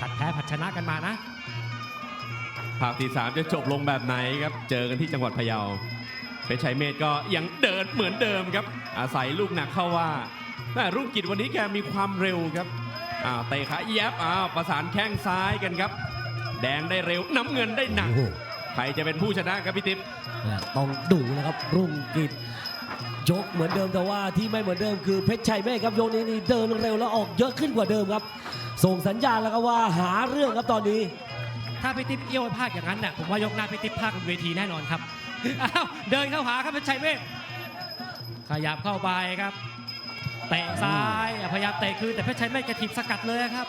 ผัดแพ้ผัดชนะกันมานะ ภาคที่สามจะจบลงแบบไหนครับ เจอกันที่จังหวัดพะเยา เพชรชัยเมธก็ยังเดินเหมือนเดิมครับ อาศัยลูกหนักเข้าว่าแม่รุ่งกิจวันนี้แกมีความเร็วครับอ้าวเตะขาแยบอ้าวประสานแข้งซ้ายกันครับ แดงได้เร็วน้ำเงินได้หนักโอ้โหใครจะเป็นผู้ชนะครับพี่ติ๊บแม่ต้องดูนะครับรุ่งกิจยกเหมือนเดิมแต่ว่าที่ไม่เหมือนเดิมคือเพชรชัยเมฆครับยกนี้นี่เดินเร็วแล้วออกเยอะขึ้นกว่าเดิมครับ ส่งสัญญาณแล้วก็ว่าหาเรื่องครับตอนนี้ ถ้าพี่ติ๊บเอี้ยวไปพากอย่างนั้นน่ะผมว่ายกหน้าพี่ติ๊บพากบนเวทีแน่นอนครับอ้าวเดินเข้าหาครับเพชรชัยเมฆขยับเข้าไปครับเตะซ้ายพยายามเตะคืนแต่เพชรชัยเมฆกระถิบสกัดเลยครับ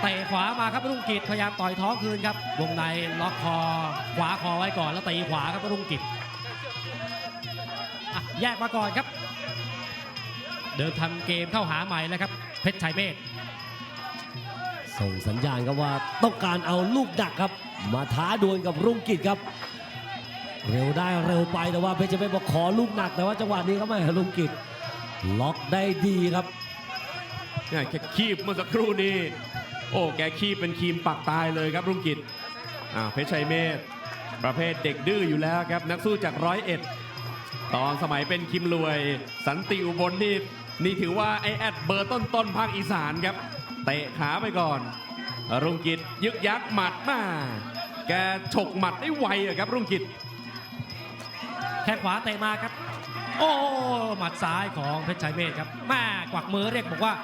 เตะขวามาครับรุ่งกิจพยายามต่อยท้องคืนครับวงในล็อกคอขวาคอไว้ก่อนแล้วตีขวาครับรุ่งกิจแยกมาก่อนครับ เดินทำเกมเข้าหาใหม่แล้วครับ เพชรชัยเมฆ ส่งสัญญาณครับว่าต้องการเอาลูกดักครับ มาท้าดวลกับรุ่งกิจครับ เร็วได้เร็วไปแต่ว่าเพชรเมฆบอกขอลูกหนักแต่ว่าจังหวะนี้ก็ไม่รุ่งกิจล็อกได้ดีครับเนี่ยแค่คีบเมื่อสักครู่นี้ โอ้แกคีบเป็นคีมปักตายเลยครับรุ่งกิจอ่าเพชรชัยเมธประเภทเด็กดื้ออยู่แล้วครับนักสู้จากร้อยเอ็ดตอนสมัยเป็นคิมรวย สันติอุบลนี่นี่ถือว่าไอแอดเบอร์ต้นๆภาคอีสานครับ ตะขาไปก่อน รุ่งกิจยึกยักหมัดมาแกฉกหมัดได้ไวอะครับ รุ่งกิจแข้งขวาเตะมาครับ โอ้หมัดซ้ายของเพชรชัยเมธครับแม่กวักมือเรียกบอกว่า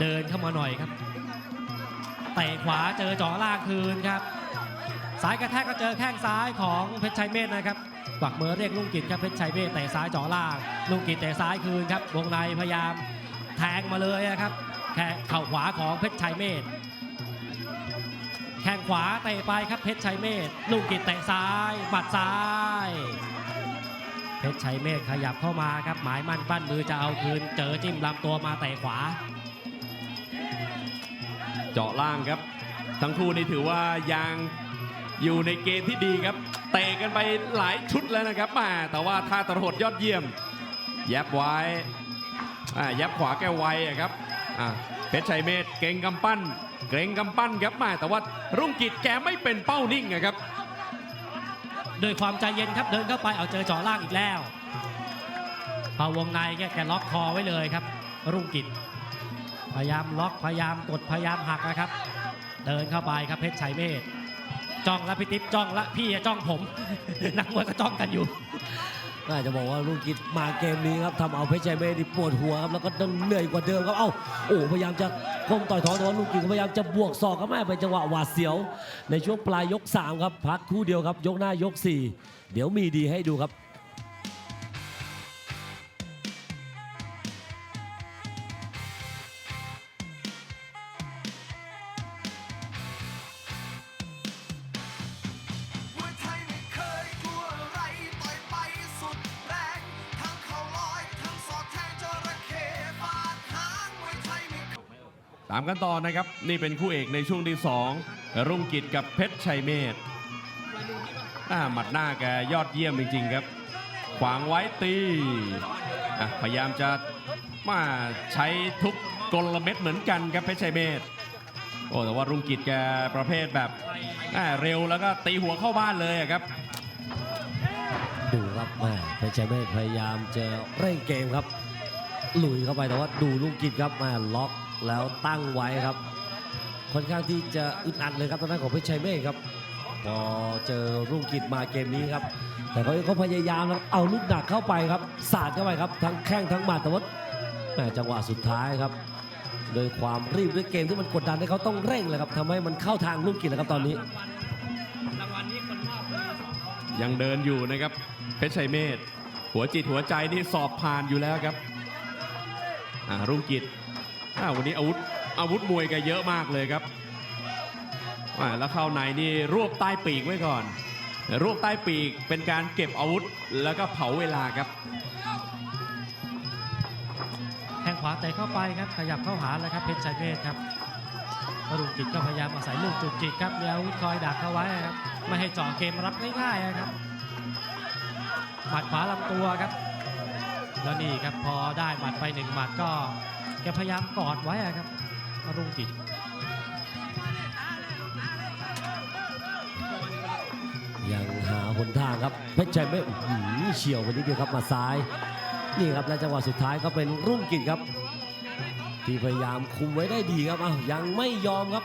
เดินเข้ามาหน่อยครับเตะขวาเจอจ่อล่างคืนครับสายกระแทกก็เจอแข้งซ้ายของเพชรชัยเมธนะครับกวักมือเรียกลุงกิจครับเพชรชัยเมธเตะซ้ายจ่อล่างลุงกิจเตะซ้ายคืนครับวงในพยายามแทงมาเลยครับ แค่เข่าขวาของเพชรชัยเมธแข้งขวาเตะไปครับเพชรชัยเมธลุงกิจเตะซ้ายหมัดซ้าย เพชรชัยเมฆขยับเข้ามาครับหมายมั่นปั้นมือจะเอาคืน เจอจิ้มลำตัวมาเตะขวา เจาะล่างครับ ทั้งคู่นี่ถือว่ายังอยู่ในเกมที่ดีครับ เตะกันไปหลายชุดแล้วนะครับมาแต่ว่าท่าตะหดยอดเยี่ยม แยบไว้แยบขวาแกไวครับ อ่าเพชรชัยเมธเก่งกำปั้น เกรงกำปั้นครับมาแต่ว่ารุ่งกิจแกไม่เป็นเป้านิ่งอะครับ ด้วยความใจเย็นครับเดินเข้าไปเอาเจอจ่อล่างอีกแล้วพอวงในแกแกล็อกคอไว้เลยครับ รุ่งกิจพยายามล็อกพยายามกดพยายามหักนะครับ เดินเข้าไปครับเพชรชัยเมธจ้องแล้วพี่ติ๊บจ้องละพี่อะจ้องผม นักมวยก็จ้องกันอยู่ น่าจะบอกว่ารุ่งกิจมาเกมนี้ครับทำเอาเพชรชัยเมฆนี่ปวดหัวครับแล้วก็ต้องเหนื่อยกว่าเดิมครับเอ้าโอ้พยายามจะคมต่อยท้องแต่ว่ารุ่งกิจพยายามจะบวกศอกครับแม่เป็นจังหวะหวาดเสียว ในช่วงปลายยก3ครับพักคู่เดียวครับยกหน้ายก 4 เดี๋ยวมีดีให้ดูครับ ตามกันต่อนะครับ นี่เป็นคู่เอกในช่วงที่ 2 รุ่งกิจกับเพชรชัยเมธอ่าหมัดหน้าแกยอดเยี่ยมจริง ๆ ครับ ขวางไว้ตีพยายามจะมาใช้ทุกกลเม็ดเหมือนกันครับเพชรชัยเมธโอ้แต่ว่ารุ่งกิจแกประเภทแบบเร็วแล้วก็ตีหัวเข้าบ้านเลยครับดูครับแม่เพชรชัยเมฆพยายามจะเร่งเกมครับลุยเข้าไปแต่ว่าดูลูกกิจครับแม่ล็อก แล้วตั้งไว้ครับ ค่อนข้างที่จะอึดอัดเลยครับทางด้นของเพชรชัยเมฆครับ พอเจอรุ่งกิจมาเกมนี้ครับ แต่เขาก็พยายามแล้วเอาลูกหนักเข้าไปครับสาดเข้าไปครับ ทั้งแข้งทั้งหมัดแต่ว่าแมจังหวะสุดท้ายครับ โดยความรีบด้วยเกมที่มันกดดันให้เขาต้องเร่งเลยครับทำให้มันเข้าทางลูกกิจนะครับตอนนี้ยังเดินอยู่นะครับ เพชรชัยเมธหัวจิตหัวใจนี่สอบผ่านอยู่แล้วครับรุ่งกิจอ่า วันนี้อาวุธอาวุธมวยแกเยอะมากเลยครับแล้วเข้าในนี่รวบใต้ปีกไว้ก่อนรวบใต้ปีกเป็นการเก็บอาวุธแล้วก็เผาเวลาครับแข้งขวาเตะเข้าไปครับขยับเข้าหาเลยครับเพชรชัยเมธครับรุ่งกิจก็พยายามอาศัยลูกจุกจิกครับมีอาวุธคอยดักเขาไว้ครับไม่ให้จ่อเกมรับง่ายๆครับหมัดขวาลำตัวครับแล้วนี่ครับพอได้หมัดไปหนึ่งหมัดก็ แกพยายามกอดไว้ครับรุ่งกิจยังหาหนทางครับเพชรชัยไม่เฉียวไปนิดเดียวครับมาซ้ายนี่ครับและจังหวะสุดท้ายก็เป็นรุ่งกิจครับ ที่พยายามคุมไว้ได้ดีครับอ้าวยังไม่ยอมครับ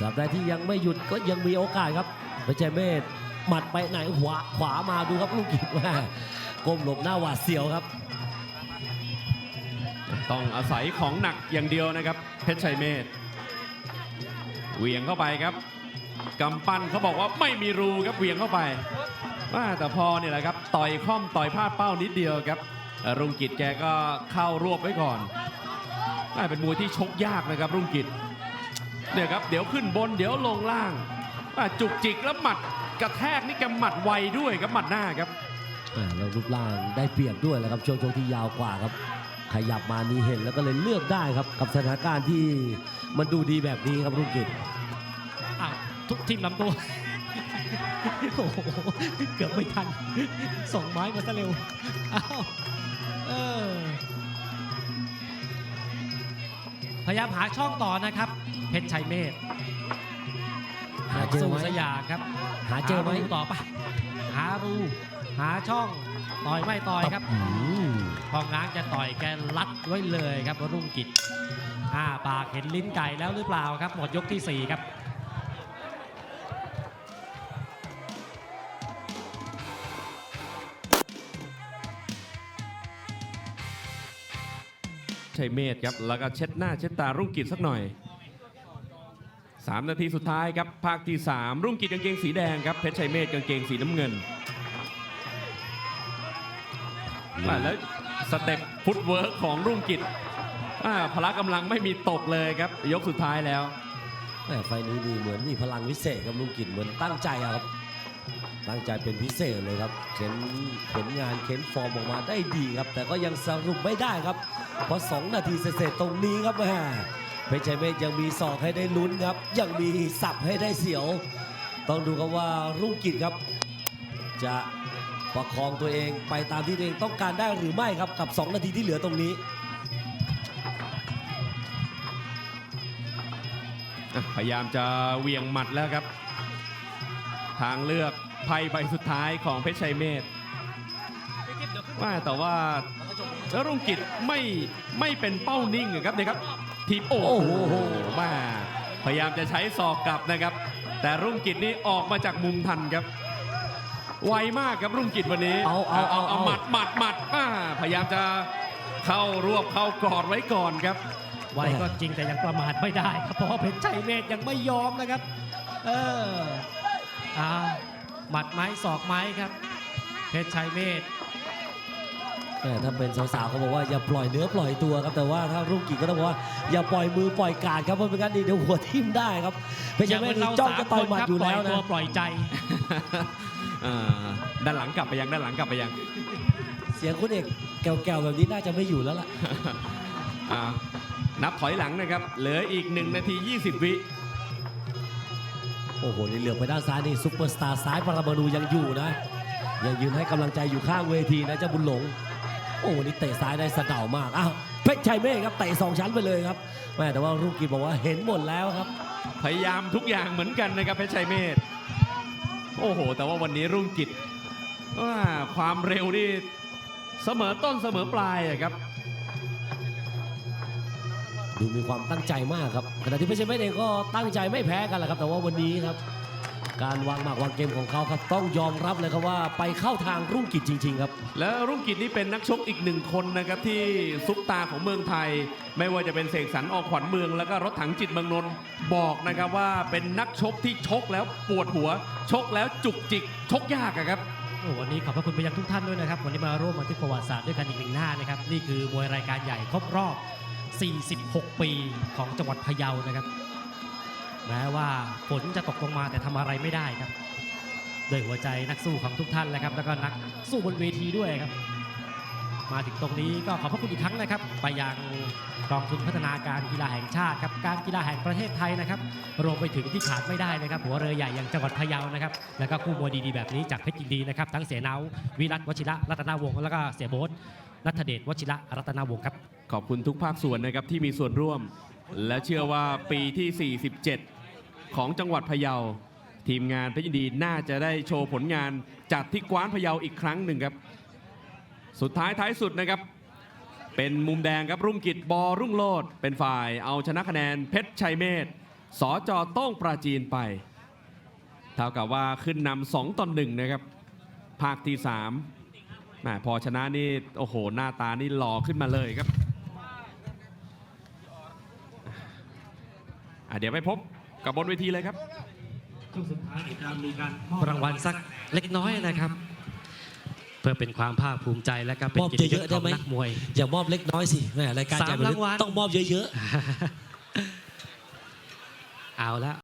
สับได้ที่ยังไม่หยุดก็ยังมีโอกาสครับเพชรชัยเมธหมัดไปไหนขวาขวามาดูครับรุ่งกิจว่าก้มหลบหน้าหวาดเสียวครับ ต้องอาศัยของหนักอย่างเดียวนะครับ เพชรชัยเมธเหวี่ยงเข้าไปครับกำปั้นเขาบอกว่าไม่มีรูครับเหวี่ยงเข้าไปาแต่พอเนี่ยแหละครับต่อยค่อมต่อยพลาดเป้านิดเดียวครับ รุ่งกิจแกก็เข้ารวบไว้ก่อนว่าเป็นมวยที่ชกยากนะครับ รุ่งกิจเนี่ยครับเดี๋ยวขึ้นบนเดี๋ยวลงล่างาจุกจิกแล้วหมัดกระแทกนี่แกหมัดไวด้วยครับหมัดหน้าครับแล้วรูปร่างได้เปรียบด้วยแหล้วครับช่วงชกที่ยาวกว่าครับ ขยับมานี่เห็นแล้วก็เลยเลือกได้ครับกับสถานการณ์ที่มันดูดีแบบนี้ครับรุ่งกิจอ้าวทุกทีมลำตัวโอ้โหเกือบไม่ทันส่งไม้มาซะเร็วอ้าวเออพยายามหาช่องต่อนะครับ เพชรชัยเมธหาเจอสู้ไหมสยามครับ หาเจอไหมรูต่อปะหารู หาช่องต่อยไม่ต่อยครับอืม พอง้างจะต่อยแกลัดไว้เลยครับรุ่งกิจอ้าปากเห็นลิ้นไก่แล้วหรือเปล่าครับ หมดยกที่ 4 ครับชัยเมธครับ แล้วก็เช็ดหน้าเช็ดตารุ่งกิจสักหน่อย 3 นาทีสุดท้ายครับ ภาคที่ 3 รุ่งกิจกางเกงสีแดงครับ เพชรชัยเมธกางเกงสีน้ำเงินอ่าแล้ว สเต็ปฟุตเวิร์กของรุ่งกิจอ่าพละกำลังไม่มีตกเลยครับ ยกสุดท้ายแล้วแม่ไฟนี้นี่เหมือนมีพลังวิเศษครับลุงกิจเหมือนตั้งใจอะครับ ตั้งใจเป็นพิเศษเลยครับเข็นผลงานเข็นฟอร์มออกมาได้ดีครับ แต่ก็ยังสรุปไม่ได้ครับ เพราะ 2 นาทีเศษตรงนี้ครับแม่เพชรชัยเมธยังมีศอกให้ได้ลุ้นครับ ยังมีสับให้ได้เสียว ต้องดูครับว่ารุ่งกิจครับ จะ ประคองตัวเองไปตามที่ตัวเองต้องการได้หรือไม่ครับกับ 2 นาทีที่เหลือตรงนี้อะพยายามจะเหวียงหมัดแล้วครับ ทางเลือกไพ่ใบสุดท้ายของเพชรชัยเมธว่าแต่ว่าแล้วรุ่งกิจไม่ไม่เป็นเป้านิ่งอะครับเนี่ยครับทีบโอ้โหโหมาพยายามจะใช้ศอกกลับนะครับ แต่รุ่งกิจนี่ออกมาจากมุมทันครับ ไวมากครับรุ่งกิจวันนี้ เอาเอาเอาเอาหมัดหมัดหมัดอ่าพยายามจะเข้ารวบเข้ากอดไว้ก่อนครับไวก็จริงแต่ยังประมาทไม่ได้ครับเพราะว่าเพชรชัยเมธยังไม่ยอมนะครับ เอออ่าหมัดไม้ศอกไม้ครับ เพชรชัยเมธแม่ถ้าเป็นสาวๆเขาบอกว่าอย่าปล่อยเนื้อปล่อยตัวครับแต่ว่าถ้ารุ่งกิจก็ต้องบอกว่าอย่าปล่อยมือปล่อยการครับเพราะไม่งั้นนี่เดี๋ยวหัวทิ่มได้ครับเพชรอย่าเมเป็ธนนี่เราจ้องสามจะคต่อยนหมัดครับอยู่ปล่แล้อยวตัวนะปล่อยใจ อ่าด้านหลังกลับไปยังด้านหลังกลับไปยัง เสียงคุณเอกแก่วๆแบบนี้น่าจะไม่อยู่แล้วล่ะ อ่านับถอยหลังนะครับ เหลืออีก 1 นาที 20 วิ โอ้โหนี่เหลือบไปด้านซ้ายนี่ซุปเปอร์สตาร์ซ้ายปรมาณูยังอยู่นะ ยังยืนให้กำลังใจอยู่ข้างเวทีนะเจ้าบุญหลง โอ้นี่เตะซ้ายได้สะเดามากอ้าวเพชรชัยเมฆครับเตะสองชั้นไปเลยครับแม่แต่ว่ารุ่งกิจบอกว่าเห็นหมดแล้วครับ พยายามทุกอย่างเหมือนกันนะครับเพชรชัยเมธ โอ้โห แต่ว่าวันนี้รุ่งกิจความเร็วนี่เสมอต้นเสมอปลายอะครับ ดูมีความตั้งใจมากครับขณะที่เพชรเมธเองก็ตั้งใจไม่แพ้กันแหละครับ แต่ว่าวันนี้ครับ การวางหมากวางเกมของเขาครับต้องยอมรับเลยครับว่าไปเข้าทางรุ่งกิจจริง ๆ ครับ แล้วรุ่งกิจนี่เป็นนักชกอีกหนึ่งคนนะครับที่ซุปตาของเมืองไทย ไม่ว่าจะเป็นเสกสรรออกขวัญเมือง แล้วก็รถถังจิตเมืองนนท์บอกนะครับว่าเป็นนักชกที่ชกแล้วปวดหัว ชกแล้วจุกจิก ชกยากอะครับโอ้วันนี้ขอบพระคุณไปยังทุกท่านด้วยนะครับวันนี้มาร่วมบันทึกประวัติศาสตร์ด้วยกันอีกหนึ่งหน้านะครับนี่คือมวยรายการใหญ่ครบรอบ 46 ปีของจังหวัดพะเยานะครับ แม้ว่าฝนจะตกลงมาแต่ทำอะไรไม่ได้ครับด้วยหัวใจนักสู้ของทุกท่านแหละครับ แล้วก็นักสู้บนเวทีด้วยครับ มาถึงตรงนี้ก็ขอบพระคุณอีกครั้งนะครับ ไปยังกองทุนพัฒนาการกีฬาแห่งชาติครับการกีฬาแห่งประเทศไทยนะครับรวมไปถึงที่ขาดไม่ได้นะครับ หัวเรือใหญ่อย่างจังหวัดพะเยานะครับ แล้วก็คู่มวยดีๆแบบนี้จากเพชรยินดีนะครับ ทั้งเสียเนาวิรัตวชิระรัตนาวงศ์แล้วก็เสียโบ๊ทนัทเดชวชิระรัตนาวงศ์ครับขอบคุณทุกภาคส่วนนะครับที่มีส่วนร่วม และเชื่อว่าปีที่ 47 ของจังหวัดพะเยา ทีมงานเพชรยินดีน่าจะได้โชว์ผลงานจากที่กว้านพะเยาอีกครั้งหนึ่งครับ สุดท้ายท้ายสุดนะครับ เป็นมุมแดงครับรุ่งกิจบอรุ่งโลดเป็นฝ่ายเอาชนะคะแนนเพชรชัยเมธสอจอโต้งปราจีนไปเท่ากับว่าขึ้นนำสองต่อหนึ่งนะครับ ภาคที่3แหมพอชนะนี่โอ้โห หน้าตานี่หล่อขึ้นมาเลยครับเดี๋ยวไปพบ กับบนเวทีเลยครับช่วงสุดท้ายเดี๋ยวจะมีการมอบรางวัลสักเล็กน้อยนะครับ เพื่อเป็นความภาคภูมิใจและก็เป็นมอบเกียรติยเยศอะๆขได้องไหมนักมวย อย่ามอบเล็กน้อยสิแหม่รายการสามใหญ่แบบนี้รางวัลต้องมอบเยอะๆ เอาละ